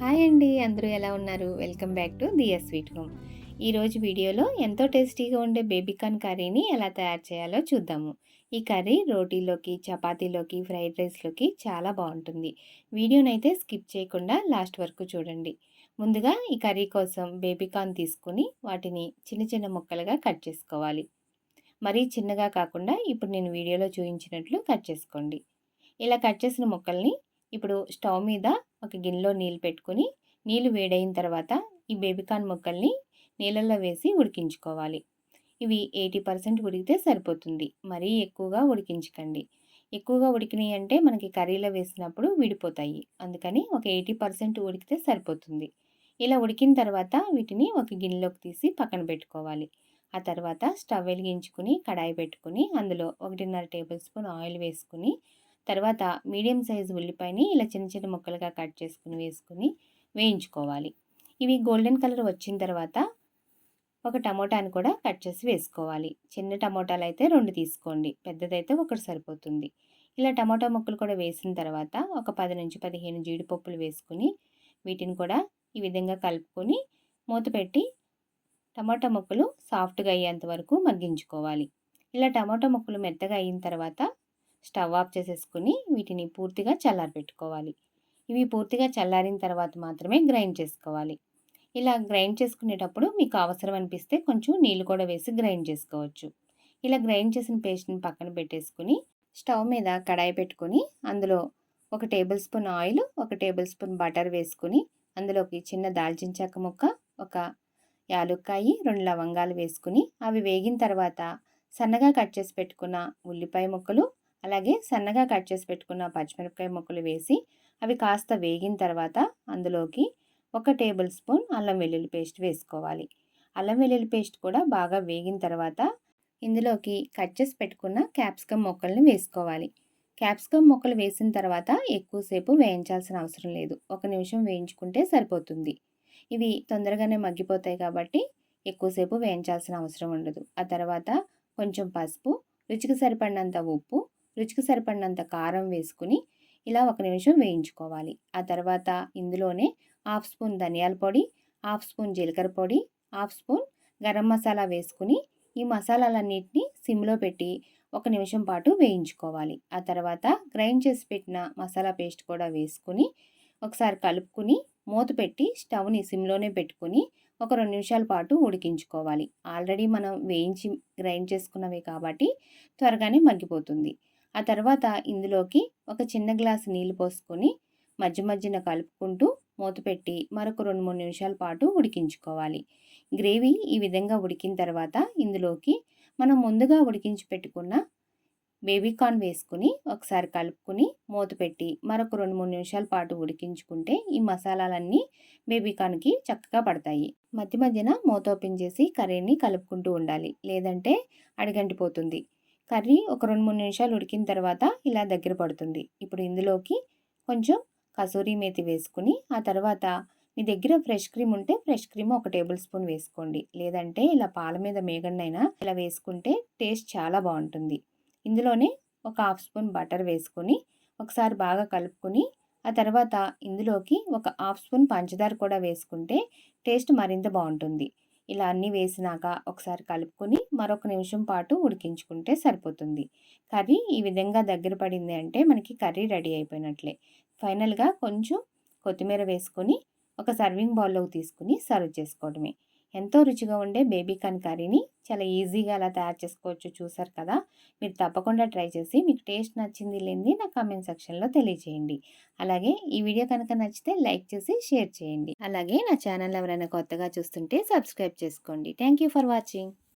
Hi అండి అందరూ ఎలా ఉన్నారు? Welcome back to Diya sweet home. ఈరోజు వీడియోలో ఎంతో టేస్టీగా ఉండే బేబీకాన్ కర్రీని ఎలా తయారు చేయాలో చూద్దాము. ఈ కర్రీ రోటీలోకి చపాతీలోకి ఫ్రైడ్ రైస్లోకి చాలా బాగుంటుంది. వీడియోనైతే స్కిప్ చేయకుండా లాస్ట్ వరకు చూడండి. ముందుగా ఈ కర్రీ కోసం బేబీకాన్ తీసుకుని వాటిని చిన్న చిన్న ముక్కలుగా కట్ చేసుకోవాలి. మరీ చిన్నగా కాకుండా ఇప్పుడు నేను వీడియోలో చూపించినట్లు కట్ చేసుకోండి. ఇలా కట్ చేసిన ముక్కల్ని ఇప్పుడు స్టవ్ మీద ఒక గిన్నెలో నీళ్ళు పెట్టుకుని నీళ్ళు వేడైన తర్వాత ఈ బేబీకార్న్ ముక్కల్ని నీళ్ళల్లో వేసి ఉడికించుకోవాలి. ఇవి ఎయిటీ పర్సెంట్ ఉడికితే సరిపోతుంది. మరీ ఎక్కువగా ఉడికించకండి. ఎక్కువగా ఉడికినాయి అంటే మనకి కర్రీలో వేసినప్పుడు విడిపోతాయి. అందుకని ఒక ఎయిటీ పర్సెంట్ ఉడికితే సరిపోతుంది. ఇలా ఉడికిన తర్వాత వీటిని ఒక గిన్నెలోకి తీసి పక్కన పెట్టుకోవాలి. ఆ తర్వాత స్టవ్ వెలిగించుకుని కడాయి పెట్టుకుని అందులో ఒకటిన్నర టేబుల్ స్పూన్ ఆయిల్ వేసుకుని తర్వాత మీడియం సైజు ఉల్లిపాయని ఇలా చిన్న చిన్న ముక్కలుగా కట్ చేసుకుని వేసుకుని వేయించుకోవాలి. ఇవి గోల్డెన్ కలర్ వచ్చిన తర్వాత ఒక టమోటాని కూడా కట్ చేసి వేసుకోవాలి. చిన్న టమోటాలు అయితే రెండు తీసుకోండి. పెద్దదైతే ఒకటి సరిపోతుంది. ఇలా టమోటా ముక్కలు కూడా వేసిన తర్వాత ఒక పది నుంచి పదిహేను జీడిపప్పులు వేసుకుని వీటిని కూడా ఈ విధంగా కలుపుకొని మూత పెట్టి టమాటా ముక్కలు సాఫ్ట్గా అయ్యేంత వరకు మగ్గించుకోవాలి. ఇలా టమాటా ముక్కలు మెత్తగా అయిన తర్వాత స్టవ్ ఆఫ్ చేసేసుకుని వీటిని పూర్తిగా చల్లారబెట్టుకోవాలి. ఇవి పూర్తిగా చల్లారిన తర్వాత మాత్రమే గ్రైండ్ చేసుకోవాలి. ఇలా గ్రైండ్ చేసుకునేటప్పుడు మీకు అవసరం అనిపిస్తే కొంచెం నీళ్ళు కూడా వేసి గ్రైండ్ చేసుకోవచ్చు. ఇలా గ్రైండ్ చేసిన పేస్ట్ని పక్కన పెట్టేసుకుని స్టవ్ మీద కడాయి పెట్టుకొని అందులో ఒక టేబుల్ స్పూన్ ఆయిల్ ఒక టేబుల్ స్పూన్ బటర్ వేసుకుని అందులోకి చిన్న దాల్చిన చెక్క ముక్క ఒక యాలుక్కాయి రెండు లవంగాలు వేసుకుని అవి వేగిన తర్వాత సన్నగా కట్ చేసి పెట్టుకున్న ఉల్లిపాయ ముక్కలు అలాగే సన్నగా కట్ చేసి పెట్టుకున్న పచ్చిమిరపకాయ ముక్కలు వేసి అవి కాస్త వేగిన తర్వాత అందులోకి ఒక టేబుల్ స్పూన్ అల్లం వెల్లుల్లి పేస్ట్ వేసుకోవాలి. అల్లం వెల్లుల్లి పేస్ట్ కూడా బాగా వేగిన తర్వాత ఇందులోకి కట్ చేసి పెట్టుకున్న క్యాప్సికమ్ మొక్కల్ని వేసుకోవాలి. క్యాప్సికమ్ మొక్కలు వేసిన తర్వాత ఎక్కువసేపు వేయించాల్సిన అవసరం లేదు. ఒక నిమిషం వేయించుకుంటే సరిపోతుంది. ఇవి తొందరగానే మగ్గిపోతాయి కాబట్టి ఎక్కువసేపు వేయించాల్సిన అవసరం ఉండదు. ఆ తర్వాత కొంచెం పసుపు రుచికి సరిపడినంత ఉప్పు రుచికి సరిపడినంత కారం వేసుకుని ఇలా ఒక నిమిషం వేయించుకోవాలి. ఆ తర్వాత ఇందులోనే హాఫ్ స్పూన్ ధనియాల పొడి హాఫ్ స్పూన్ జీలకర్ర పొడి హాఫ్ స్పూన్ గరం మసాలా వేసుకుని ఈ మసాలాలన్నింటినీ సిమ్లో పెట్టి ఒక నిమిషం పాటు వేయించుకోవాలి. ఆ తర్వాత గ్రైండ్ చేసి పెట్టిన మసాలా పేస్ట్ కూడా వేసుకుని ఒకసారి కలుపుకుని మూత పెట్టి స్టవ్ని సిమ్లోనే పెట్టుకుని ఒక రెండు నిమిషాల పాటు ఉడికించుకోవాలి. ఆల్రెడీ మనం వేయించి గ్రైండ్ చేసుకున్నవి కాబట్టి త్వరగానే మగ్గిపోతుంది. ఆ తర్వాత ఇందులోకి ఒక చిన్న గ్లాసు నీళ్ళు పోసుకొని మధ్య మధ్యన కలుపుకుంటూ మూత పెట్టి మరొక రెండు మూడు నిమిషాల పాటు ఉడికించుకోవాలి. గ్రేవీ ఈ విధంగా ఉడికిన తర్వాత ఇందులోకి మనం ముందుగా ఉడికించి పెట్టుకున్న బేబీ కార్న్ వేసుకుని ఒకసారి కలుపుకుని మూత పెట్టి మరొక రెండు మూడు నిమిషాల పాటు ఉడికించుకుంటే ఈ మసాలాలన్నీ బేబీ కార్న్కి చక్కగా పడతాయి. మధ్య మధ్యన మూత ఓపెన్ చేసి కర్రీని కలుపుకుంటూ ఉండాలి. లేదంటే అడిగంటిపోతుంది. కర్రీ ఒక రెండు మూడు నిమిషాలు ఉడికిన తర్వాత ఇలా దగ్గర పడుతుంది. ఇప్పుడు ఇందులోకి కొంచెం కసూరి మేతి వేసుకుని ఆ తర్వాత మీ దగ్గర ఫ్రెష్ క్రీమ్ ఉంటే ఫ్రెష్ క్రీమ్ ఒక టేబుల్ స్పూన్ వేసుకోండి. లేదంటే ఇలా పాల మీద మేగన్నైనా ఇలా వేసుకుంటే టేస్ట్ చాలా బాగుంటుంది. ఇందులోనే ఒక హాఫ్ స్పూన్ బటర్ వేసుకొని ఒకసారి బాగా కలుపుకొని ఆ తర్వాత ఇందులోకి ఒక హాఫ్ స్పూన్ పంచదార కూడా వేసుకుంటే టేస్ట్ మరింత బాగుంటుంది. ఇలా అన్నీ వేసినాక ఒకసారి కలుపుకొని మరొక నిమిషం పాటు ఉడికించుకుంటే సరిపోతుంది. కర్రీ ఈ విధంగా దగ్గర పడింది అంటే మనకి కర్రీ రెడీ అయిపోయినట్లే. ఫైనల్గా కొంచెం కొత్తిమీర వేసుకొని ఒక సర్వింగ్ బౌల్లోకి తీసుకుని సర్వ్ చేసుకోవడమే. ఎంతో రుచిగా ఉండే బేబీ కాన్ కర్రీని చాలా ఈజీగా అలా తయారు చేసుకోవచ్చు చూసారు కదా? మీరు తప్పకుండా ట్రై చేసి మీకు టేస్ట్ నచ్చింది లేనిది నా కామెంట్ సెక్షన్లో తెలియజేయండి. అలాగే ఈ వీడియో కనుక నచ్చితే లైక్ చేసి షేర్ చేయండి. అలాగే నా ఛానల్ ఎవరైనా కొత్తగా చూస్తుంటే సబ్స్క్రైబ్ చేసుకోండి. Thank for watching.